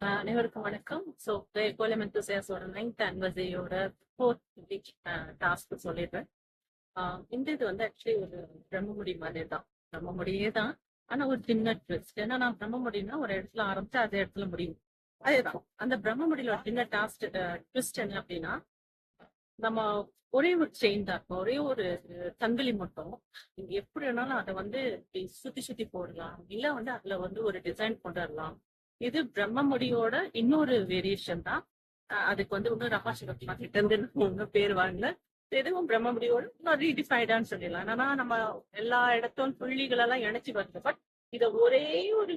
அனைவருக்கும் வணக்கம். ஸோ கோலம் எந்தூசியாஸோட நைன்த் அனிவர்சரியோட ஃபோர்த் வீக் டாஸ்க் சொல்லிடுறேன். இந்த இது வந்து ஆக்சுவலி ஒரு பிரம்மமுடி மாதிரி தான் பிரம்மமுடியே தான். ஆனா ஒரு சின்ன ட்விஸ்ட் ஏன்னா நான் பிரம்மமுடினா ஒரு இடத்துல ஆரம்பிச்சு அதே இடத்துல முடியும். அதேதான். அந்த பிரம்மமுடியில ஒரு சின்ன டாஸ்க் ட்விஸ்ட் என்ன அப்படின்னா நம்ம ஒரே ஒரு செயின் தான். இருக்கும் ஒரே ஒரு சங்கிலி மட்டும். நீங்க எப்படி வேணாலும் அதை வந்து சுத்தி சுத்தி போடலாம். இல்ல வந்து அதுல வந்து ஒரு டிசைன் கொண்டு வரலாம். இது பிரம்மமுடியோட இன்னொரு வேரியேஷன் தான். அதுக்கு வந்து இன்னும் ரபாசிவத்மா கிட்ட இருந்து ஒன்னும் பேர் வாங்கல இதுவும் பிரம்மமுடியோட இன்னும் ரீடிஃபைடான்னு சொல்லிடலாம். என்னன்னா நம்ம எல்லா இடத்தும் புள்ளிகள் எல்லாம் இணைச்சு வருது பட் இத ஒரே ஒரு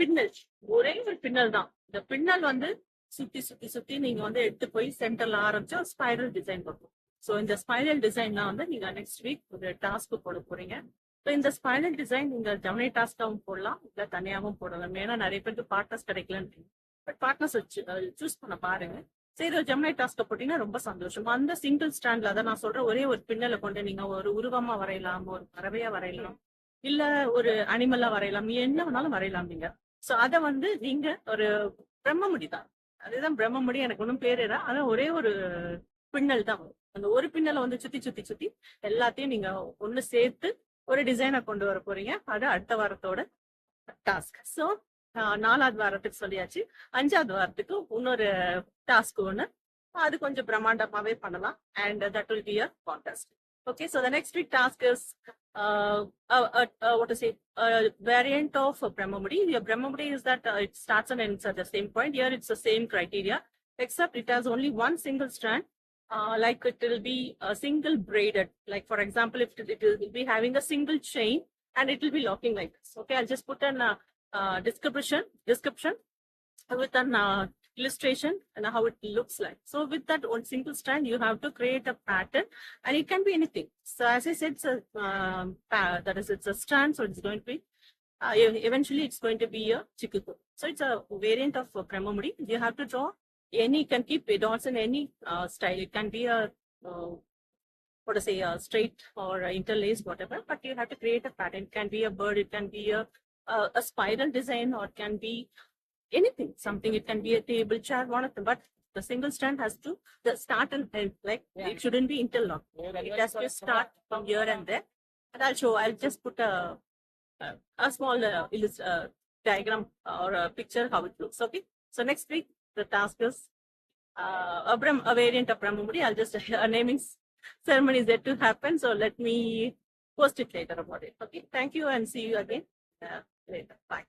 பின்னல் ஒரே ஒரு பின்னல் தான். இந்த பின்னல் வந்து சுத்தி சுத்தி சுத்தி நீங்க வந்து எடுத்து போய் சென்டர்ல ஆரம்பிச்சு ஒரு ஸ்பைரல் டிசைன் பண்ணும் ஸோ இந்த ஸ்பைரல் டிசைன்லாம் வந்து நீங்க நெக்ஸ்ட் வீக் ஒரு டாஸ்க் போட போறீங்க. ஸோ இந்த ஸ்பைனல் டிசைன் நீங்கள் ஜெமினி டாஸ்காவும் போடலாம் இல்லை தனியாகவும் போடலாம். ஏன்னா நிறைய பேருக்கு பார்ட்னர்ஸ் கிடைக்கலன்னு பட் பார்ட்னர்ஸ் சூஸ் பண்ண பாருங்க. சரி ஒரு ஜமுனை டாஸ்க போட்டீங்கன்னா ரொம்ப சந்தோஷம். அந்த சிங்கிள் ஸ்டாண்ட்ல அதான் நான் சொல்ற ஒரே ஒரு பின்னலை கொண்டு நீங்க ஒரு உருவமா வரையலாம் ஒரு பறவையா வரையலாம் இல்ல ஒரு அனிமலா வரையலாம் என்ன வேணாலும் வரையலாம் நீங்க. ஸோ அதை வந்து நீங்க ஒரு பிரம்மமுடி தான். அதுதான் பிரம்மமுடி எனக்கு ஒன்றும் பேர் இல்லை. ஆனா ஒரே ஒரு பின்னல் தான் வரும். அந்த ஒரு பின்னலை வந்து சுத்தி சுத்தி சுத்தி எல்லாத்தையும் நீங்க ஒன்னு சேர்த்து ஒரு டிசைனை கொண்டு வர போறீங்க அது அடுத்த வாரத்தோட டாஸ்க் ஸோ நாலாவது வாரத்துக்கு சொல்லியாச்சு அஞ்சாவது வாரத்துக்கு இன்னொரு டாஸ்க் ஒன்று அது கொஞ்சம் பிரம்மாண்டமாவே பண்ணலாம் and that will be a contest okay so the next week task is what to say uh, variant of uh, Brahmamudi. Yeah, Brahmamudi is that uh, it starts and ends at the same point. Here it's the same criteria, except it has only one single strand. Uh, like it will be a single braided. Like for example, if it, will be having a single chain and it will be locking like this. Okay, I'll just put an uh, uh, description description with an uh, illustration and how it looks like. So with that one single strand, you have to create a pattern and it can be anything. So as I said, it's a, um, that is, it's a strand, so it's going to be, uh, eventually it's going to be a chikuku. So it's a variant of uh. You have to draw any, can keep dots in any uh, style. It can be a, uh, what to say, a straight or a interlaced, whatever, but you have to create a pattern. It can be a bird, it can be a, a, a spiral design or it can be anything, something, it can be a table, chair, one of them, but the single strand has to the start and end, like it shouldn't be interlocked. It has to start from here and there. And I'll show, I'll just put a, a, a small uh, illus- uh, diagram or a picture how it looks. Okay. So next week, the task is uh, a, Brahm, a variant of Brahmamudi. I'll just, a naming ceremony is yet to happen. So let me post it later about it. Okay. Thank you and see you again uh, later. Bye.